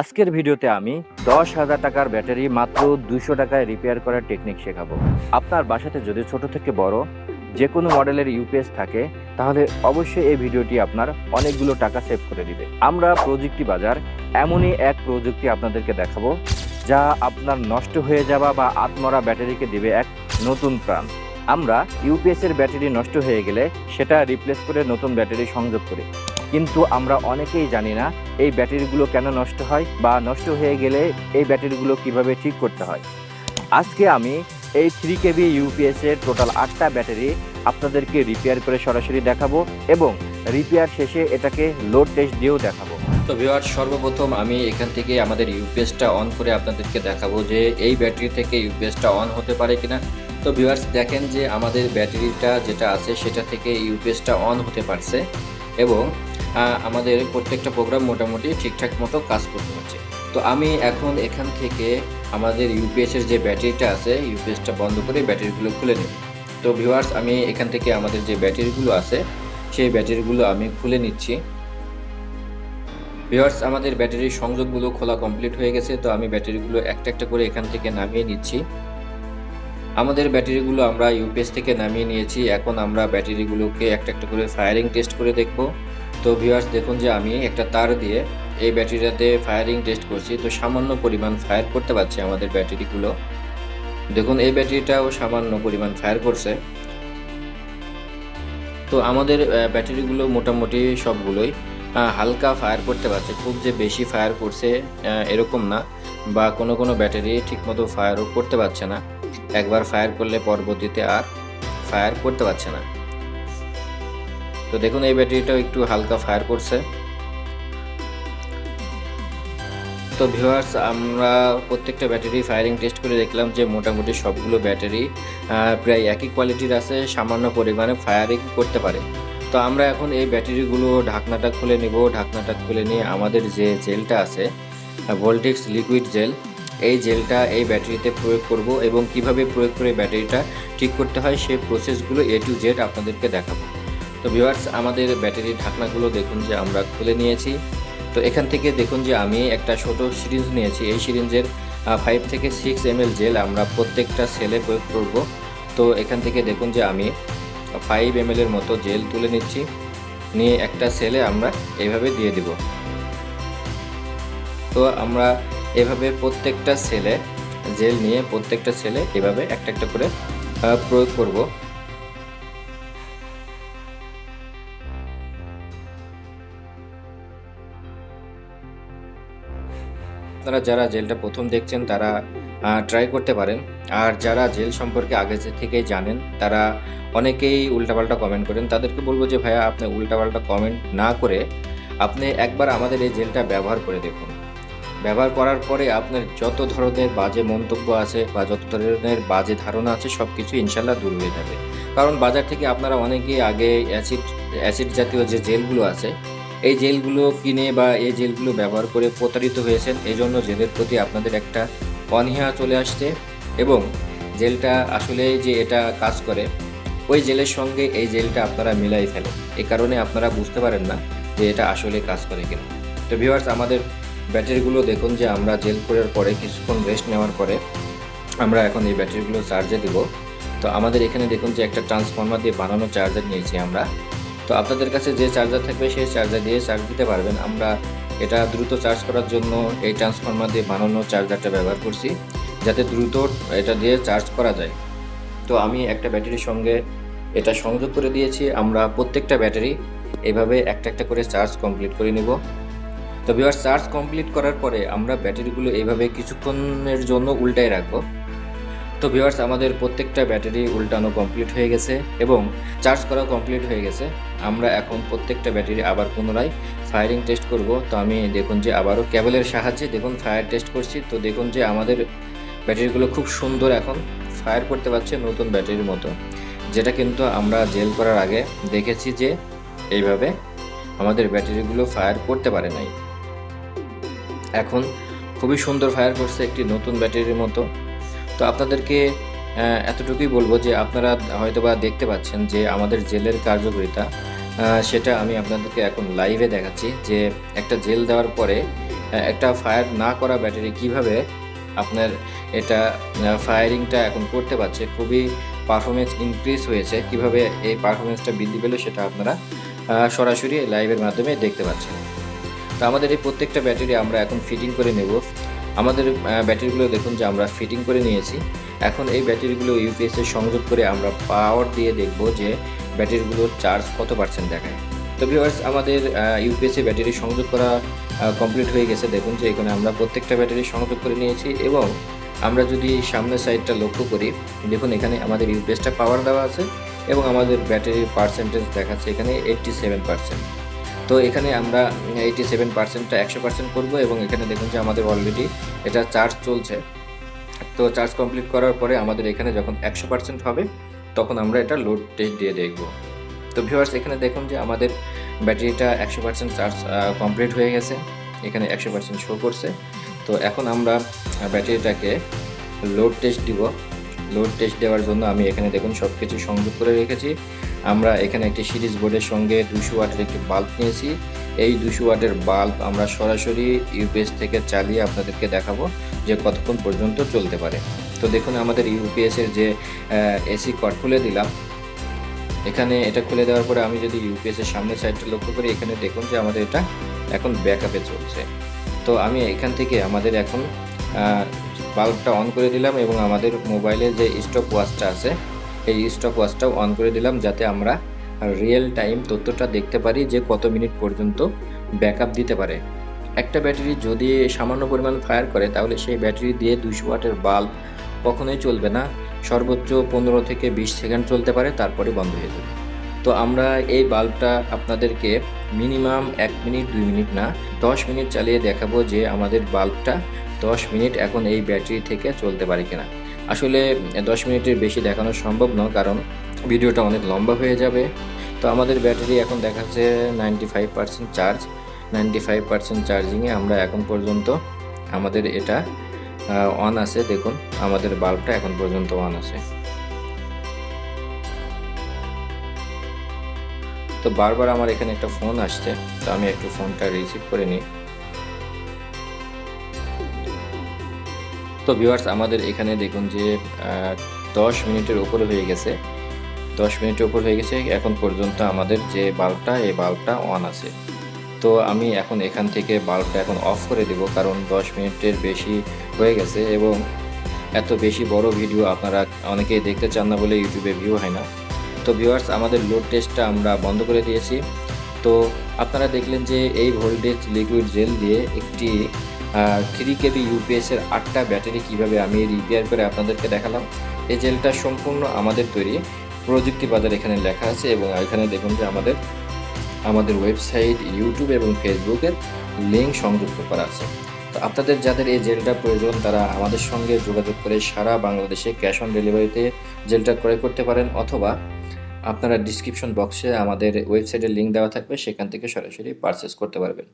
আজকের ভিডিওতে আমি দশ হাজার টাকার ব্যাটারি মাত্র দুশো টাকায় রিপেয়ার করার টেকনিক শেখাবো। আপনার বাসাতে যদি ছোট থেকে বড় যে কোনো মডেলের ইউপিএস থাকে, তাহলে অবশ্যই এই ভিডিওটি আপনার অনেকগুলো টাকা সেভ করে দিবে। আমরা প্রযুক্তি বাজার এমনই এক প্রযুক্তি আপনাদেরকে দেখাবো, যা আপনার নষ্ট হয়ে যাওয়া বা আত্মরা ব্যাটারিকে দিবে এক নতুন প্রাণ। আমরা ইউপিএস এর ব্যাটারি নষ্ট হয়ে গেলে সেটা রিপ্লেস করে নতুন ব্যাটারি সংযোগ করি। কিন্তু আমরা অনেকেই জানি না এই ব্যাটারিগুলো কেন নষ্ট হয় বা নষ্ট হয়ে গেলে এই ব্যাটারিগুলো কীভাবে ঠিক করতে হয়। আজকে আমি এই থ্রি কেবি ইউপিএস এর টোটাল আটটা ব্যাটারি আপনাদেরকে রিপেয়ার করে সরাসরি দেখাবো এবং রিপেয়ার শেষে এটাকে লোড টেস্ট দিয়েও দেখাবো। তো ভিওয়ার সর্বপ্রথম আমি এখান থেকে আমাদের ইউপিএসটা অন করে আপনাদেরকে দেখাবো যে এই ব্যাটারি থেকে ইউপিএসটা অন হতে পারে কিনা। তো ভিউয়ার্স দেখেন যে আমাদের ব্যাটারিটা যেটা আছে সেটা থেকে ইউপিএসটা অন হতে পারছে এবং আমাদের প্রত্যেকটা প্রোগ্রাম মোটামুটি ঠিকঠাক মতো কাজ করতে হচ্ছে। তো আমি এখন এখান থেকে আমাদের ইউপিএসের যে ব্যাটারিটা আছে ইউপিএসটা বন্ধ করে ব্যাটারিগুলো খুলে নেব। তো ভিউয়ার্স আমি এখান থেকে আমাদের যে ব্যাটারিগুলো আছে, সেই ব্যাটারিগুলো আমি খুলে নিচ্ছি। ভিউয়ার্স আমাদের ব্যাটারির সংযোগগুলো খোলা কমপ্লিট হয়ে গেছে, তো আমি ব্যাটারিগুলো একটা একটা করে এখান থেকে নামিয়ে নিচ্ছি। আমাদের ব্যাটারিগুলো আমরা ইউপিএস থেকে নামিয়ে নিয়েছি। এখন আমরা ব্যাটারিগুলোকে একটা একটা করে ফায়ারিং টেস্ট করে দেখব। তো ভিউয়ার্স দেখুন যে আমি একটা তার দিয়ে এই ব্যাটারিটাতে ফায়ারিং টেস্ট করছি। তো সামান্য পরিমাণ ফায়ার করতে পারছে আমাদের ব্যাটারিগুলো। দেখুন, এই ব্যাটারিটাও সামান্য পরিমাণ ফায়ার করছে। তো আমাদের ব্যাটারিগুলো মোটামুটি সবগুলোই হালকা ফায়ার করতে পারছে। খুব যে বেশি ফায়ার করছে এরকম না। বা কোনো কোনো ব্যাটারি ঠিকমতো ফায়ারও করতে পারছে না। একবার ফায়ার করলে পরবর্তীতে আর ফায়ার করতে পারছে না। তো দেখুন, এই ব্যাটারিটাও একটু হালকা ফায়ার করছে। তো ভিউয়ার্স আমরা প্রত্যেকটা ব্যাটারি ফায়ারিং টেস্ট করে দেখলাম যে মোটামুটি সবগুলো ব্যাটারি প্রায় একই কোয়ালিটির আছে, সামান্য পরিমাণে ফায়ারিং করতে পারে। তো আমরা এখন এই ব্যাটারিগুলো ঢাকনাটা খুলে নিব। ঢাকনাটা খুলে নিয়ে আমাদের যে জেলটা আছে ভোল্টেক্স লিকুইড জেল এই জেলটা এই ব্যাটারিতে প্রয়োগ করব এবং কীভাবে প্রয়োগ করে ব্যাটারিটা ঠিক করতে হয় সেই প্রসেসগুলো এ টু জেড আপনাদেরকে দেখাবো। তো ভিউয়ার্স, আমাদের ব্যাটারির ঢাকনাগুলো দেখুন যে আমরা খুলে নিয়েছি। তো এখান থেকে দেখুন যে আমি একটা ছোট সিরিঞ্জ নিয়েছি। এই সিরিঞ্জের ফাইভ থেকে সিক্স এম জেল আমরা প্রত্যেকটা সেলে প্রয়োগ করব। তো এখান থেকে দেখুন যে আমি ফাইভ এম এর মতো জেল তুলে নিচ্ছি। নিয়ে একটা সেলে আমরা এইভাবে দিয়ে দিব। তো আমরা এভাবে প্রত্যেকটা সেলে জেল নিয়ে প্রত্যেকটা সেলে এভাবে একটা একটা করে প্রয়োগ করব। আপনারা যারা জেলটা প্রথম দেখছেন তারা ট্রাই করতে পারেন। আর যারা জেল সম্পর্কে আগে থেকে জানেন, তারা অনেকেই উল্টাপাল্টা কমেন্ট করেন। তাদেরকে বলব যে, ভাইয়া, আপনি উল্টাপাল্টা কমেন্ট না করে আপনি একবার আমাদের এই জেলটা ব্যবহার করে দেখুন। ব্যবহার করার পরে আপনার যত ধরনের বাজে মন্তব্য আছে বা যত ধরনের বাজে ধারণা আছে সব কিছু ইনশাল্লাহ দূর হয়ে যাবে। কারণ বাজার থেকে আপনারা অনেকেই আগে অ্যাসিড অ্যাসিড জাতীয় যে জেলগুলো আছে এই জেলগুলো কিনে বা এই জেলগুলো ব্যবহার করে প্রতারিত হয়েছেন এই জন্য জেলের প্রতি আপনাদের একটা অনীহা চলে আসছে এবং জেলটা আসলে যে এটা কাজ করে, ওই জেলের সঙ্গে এই জেলটা আপনারা মিলাই ফেলেন। এ কারণে আপনারা বুঝতে পারেন না যে এটা আসলে কাজ করে কিনা। তো ভিউয়ার্স আমাদের ব্যাটারিগুলো দেখুন যে আমরা জেল করার পরে কিছুক্ষণ রেস্ট নেওয়ার পরে আমরা এখন এই ব্যাটারিগুলো চার্জে দিব। তো আমাদের এখানে দেখুন যে একটা ট্রান্সফর্মার দিয়ে বানানো চার্জার নিয়েছি আমরা। তো আপনাদের কাছে যে চার্জার থাকবে সেই চার্জার দিয়ে চার্জ দিতে পারবেন। আমরা এটা দ্রুত চার্জ করার জন্য এই ট্রান্সফর্মার দিয়ে বানানো চার্জারটা ব্যবহার করছি, যাতে দ্রুত এটা দিয়ে চার্জ করা যায়। তো আমি একটা ব্যাটারির সঙ্গে এটা সংযোগ করে দিয়েছি, আমরা প্রত্যেকটা ব্যাটারি এভাবে একটা একটা করে চার্জ কমপ্লিট করে নেব। তো বিবার চার্জ কমপ্লিট করার পরে আমরা ব্যাটারিগুলো এইভাবে কিছুক্ষণের জন্য উল্টায় রাখব। তো ভিউয়ার্স আমাদের প্রত্যেকটা ব্যাটারি উল্টানো কমপ্লিট হয়ে গেছে এবং চার্জ করা কমপ্লিট হয়ে গেছে। আমরা এখন প্রত্যেকটা ব্যাটারি আবার পুনরায় ফায়ারিং টেস্ট করব। তো আমি দেখুন যে আবারও কেবলের সাহায্যে দেখুন ফায়ার টেস্ট করছি। তো দেখুন যে আমাদের ব্যাটারিগুলো খুব সুন্দর এখন ফায়ার করতে পারছে নতুন ব্যাটারির মতো। যেটা কিন্তু আমরা জেল করার আগে দেখেছি যে এইভাবে আমাদের ব্যাটারিগুলো ফায়ার করতে পারে নাই। এখন খুবই সুন্দর ফায়ার করছে একটি নতুন ব্যাটারির মতো। তো আপনাদেরকে এতটুকুই বলব যে আপনারা হয়তোবা দেখতে পাচ্ছেন যে আমাদের জেলের কার্যকারিতা সেটা আমি আপনাদেরকে এখন লাইভে দেখাচ্ছি যে একটা জেল দেওয়ার পরে একটা ফায়ার না করা ব্যাটারি কীভাবে আপনার এটা ফায়ারিংটা এখন করতে পারছে, খুবই পারফরমেন্স ইনক্রিজ হয়েছে, কীভাবে এই পারফরমেন্সটা বৃদ্ধি পেল সেটা আপনারা সরাসরি লাইভের মাধ্যমে দেখতে পাচ্ছেন। তো আমাদের এই প্রত্যেকটা ব্যাটারি আমরা এখন ফিটিং করে নেব। আমাদের ব্যাটারিগুলো দেখুন যে আমরা ফিটিং করে নিয়েছি। এখন এই ব্যাটারিগুলো ইউপিএস সংযোগ করে আমরা পাওয়ার দিয়ে দেখব যে ব্যাটারিগুলোর চার্জ কত পার্সেন্ট দেখায়। তো ভিউয়ার্স আমাদের ইউপিএসসি ব্যাটারি সংযোগ করা কমপ্লিট হয়ে গেছে। দেখুন যে এখানে আমরা প্রত্যেকটা ব্যাটারি সংযোগ করে নিয়েছি এবং আমরা যদি সামনের সাইডটা লক্ষ্য করি, দেখুন এখানে আমাদের ইউপিএসটা পাওয়ার দেওয়া আছে এবং আমাদের ব্যাটারির পার্সেন্টেজ দেখাচ্ছে এখানে এইট্টি সেভেন পার্সেন্ট তো এখানে আমরা এইটি সেভেন পার্সেন্টটা একশো পার্সেন্ট করব এবং এখানে দেখুন যে আমাদের অলরেডি এটা চার্জ চলছে। তো চার্জ কমপ্লিট করার পরে আমাদের এখানে যখন একশো পার্সেন্ট হবে, তখন আমরা এটা লোড টেস্ট দিয়ে দেখব। তো ভিউয়ার্স এখানে দেখুন যে আমাদের ব্যাটারিটা একশো পার্সেন্ট চার্জ কমপ্লিট হয়ে গেছে। এখানে একশো পার্সেন্ট শো করছে। তো এখন আমরা ব্যাটারিটাকে লোড টেস্ট দিব। লোড টেস্ট দেওয়ার জন্য আমি এখানে দেখুন সব কিছু সংযোগ করে রেখেছি। আমরা এখানে একটি সিরিজ বোর্ডের সঙ্গে দুশো ওয়াটের একটি বাল্ব নিয়েছি। এই দুশো ওয়াটের বাল্ব আমরা সরাসরি ইউপিএস থেকে চালিয়ে আপনাদেরকে দেখাবো যে কতক্ষণ পর্যন্ত চলতে পারে। তো দেখুন, আমাদের ইউপিএসের যে এসি কট খুলে দিলাম। এখানে এটা খুলে দেওয়ার পরে আমি যদি ইউপিএসের সামনের সাইডটা লক্ষ্য করি, এখানে দেখুন যে আমাদের এটা এখন ব্যাকআপে চলছে। তো আমি এখান থেকে আমাদের এখন বাল্বটা অন করে দিলাম এবং আমাদের মোবাইলে যে স্টপ ওয়াচটা আছে এই স্টপ ওয়াচটাও অন করে দিলাম যাতে আমরা রিয়েল টাইম তথ্যটা দেখতে পারি যে কত মিনিট পর্যন্ত ব্যাকআপ দিতে পারে। একটা ব্যাটারি যদি সামান্য পরিমাণ ফায়ার করে, তাহলে সেই ব্যাটারি দিয়ে দুশো ওয়াটের বাল্ব কখনোই চলবে না। সর্বোচ্চ পনেরো থেকে বিশ সেকেন্ড চলতে পারে, তারপরে বন্ধ হয়ে যাবে। তো আমরা এই বাল্বটা আপনাদেরকে মিনিমাম এক মিনিট, দুই মিনিট না, দশ মিনিট চালিয়ে দেখাবো যে আমাদের বাল্বটা দশ মিনিট এখন এই ব্যাটারি থেকে চলতে পারে কিনা। আসলে দশ মিনিটের বেশি দেখানো সম্ভব নয়, কারণ ভিডিওটা অনেক লম্বা হয়ে যাবে। তো আমাদের ব্যাটারি এখন দেখাচ্ছে ninety five percent charge ninety five percent চার্জিংয়ে আমরা এখন পর্যন্ত আমাদের এটা অন আছে। দেখুন, আমাদের বাল্বটা এখন পর্যন্ত অন আছে। তো বারবার আমার এখানে একটা ফোন আসছে, তো আমি একটু ফোনটা রিসিভ করে নিই। তো ভিউয়ার্স আমাদের এখানে দেখুন যে দশ মিনিটের উপরে হয়ে গেছে। দশ মিনিটের উপর হয়ে গেছে, এখন পর্যন্ত আমাদের যে বাল্বটা এই বাল্বটা অন আছে। তো আমি এখন এখান থেকে বাল্বটা এখন অফ করে দেব, কারণ দশ মিনিটের বেশি হয়ে গেছে এবং এত বেশি বড় ভিডিও আপনারা অনেকেই দেখতে চান না বলে ইউটিউবে ভিউ হয় না। তো ভিউয়ার্স আমাদের লোড টেস্টটা আমরা বন্ধ করে দিয়েছি। তো আপনারা দেখলেন যে, এই ভোল্টেজ লিকুইড জেল দিয়ে একটি থ্রি কেবি ইউপিএসের আটটা ব্যাটারি কীভাবে আমি রিপেয়ার করে আপনাদেরকে দেখালাম। এই জেলটা সম্পূর্ণ আমাদের তৈরি। প্রযুক্তি বাজার এখানে লেখা আছে এবং এখানে দেখুন যে আমাদের আমাদের ওয়েবসাইট ইউটিউব এবং ফেসবুকের লিঙ্ক সংযুক্ত করা আছে। তো আপনাদের যাদের এই জেলটা প্রয়োজন, তারা আমাদের সঙ্গে যোগাযোগ করে সারা বাংলাদেশে ক্যাশ অন ডেলিভারিতে জেলটা ক্রয় করতে পারেন অথবা আপনারা ডিসক্রিপশন বক্সে আমাদের ওয়েবসাইটের লিঙ্ক দেওয়া থাকবে, সেখান থেকে সরাসরি পারচেস করতে পারবেন।